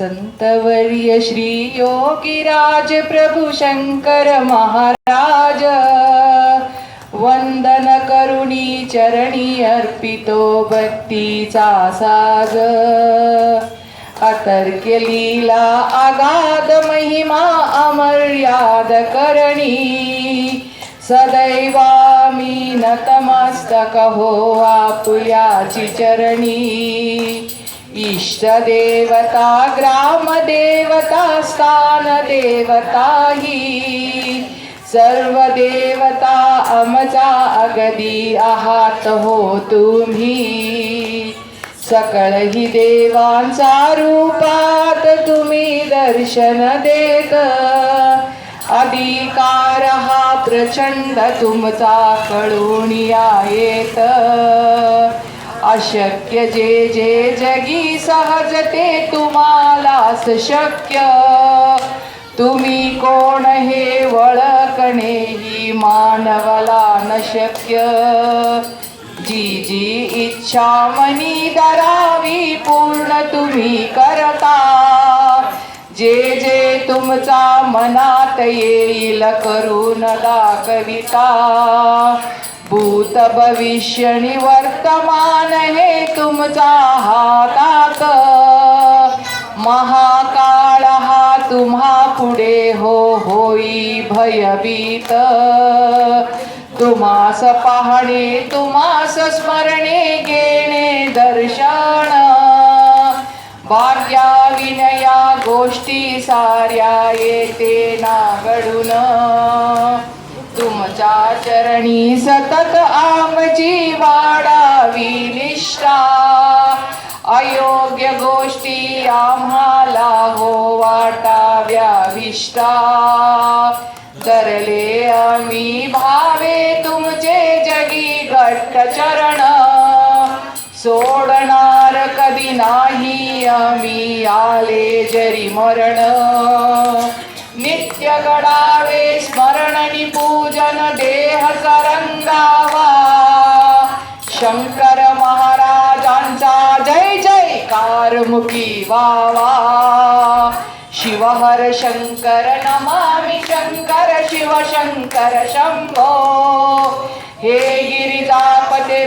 संतवर्य श्री योगीराज प्रभु शंकर महाराज वंदन करुणी चरणी अर्पितो भक्तीचा साज अतर्क्य लीला आगाध महिमा अमर्याद करणी। सदैवामी नतमस्तक हो आपुल्याची चरणी। इष्टदेवता ग्रामदेवता स्थानदेवता ही। सर्व देवता अमचा अगदी आहात हो तुम्ही। सकळ ही देवांचा रूपात तुम्ही दर्शन देत। अधिकार हा प्रचंड तुमचा कळून येत अशक्य जे जे जगी सहज ते तुम्हालाच शक्य. तुम्ही कोण हे वळकणे ही मानवला न शक्य. जी जी इच्छा मनी दरावी पूर्ण तुम्ही करता. जे जे तुमचा मनात येईल करून दाखविता भूत भविष्य वर्तमान हे तुमचा हातात. महाकाळ हा तुम्हा पुढे हो होई भयभीत. तुम्हास पाहणे तुम्हास स्मरणे घेणे दर्शन. गोष्टी साऱ्या येते ना घडून तुमच्या चरणी सतत आमची वाढावी निष्ठा. अयोग्य गोष्टी आम्हाला हो वाटाव्या विष्टा तरले आम्ही भावे तुमचे जगी घट्ट चरण. सोडणार कधी नाही आम्ही आले जरी मरण. नित्य गडावे स्मरण पूजन देह रंगावा. शंकर महाराजांचा जय जयकार मुखी वावा. शिवहर शंकर नमामि शंकर शिव शंकर शंभो. हे गिरिजापते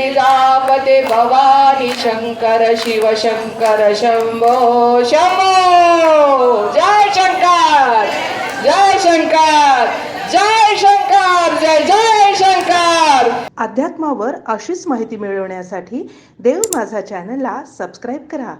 गिरिजापते भवानी शंकर शिव शंकर शंभो शंभो! जय शंकर! जय शंकर! जय शंकर! जय जय शंकर! अध्यात्मावर अशीच माहिती मिळवण्यासाठी देव माझा चॅनलला सबस्क्राईब करा.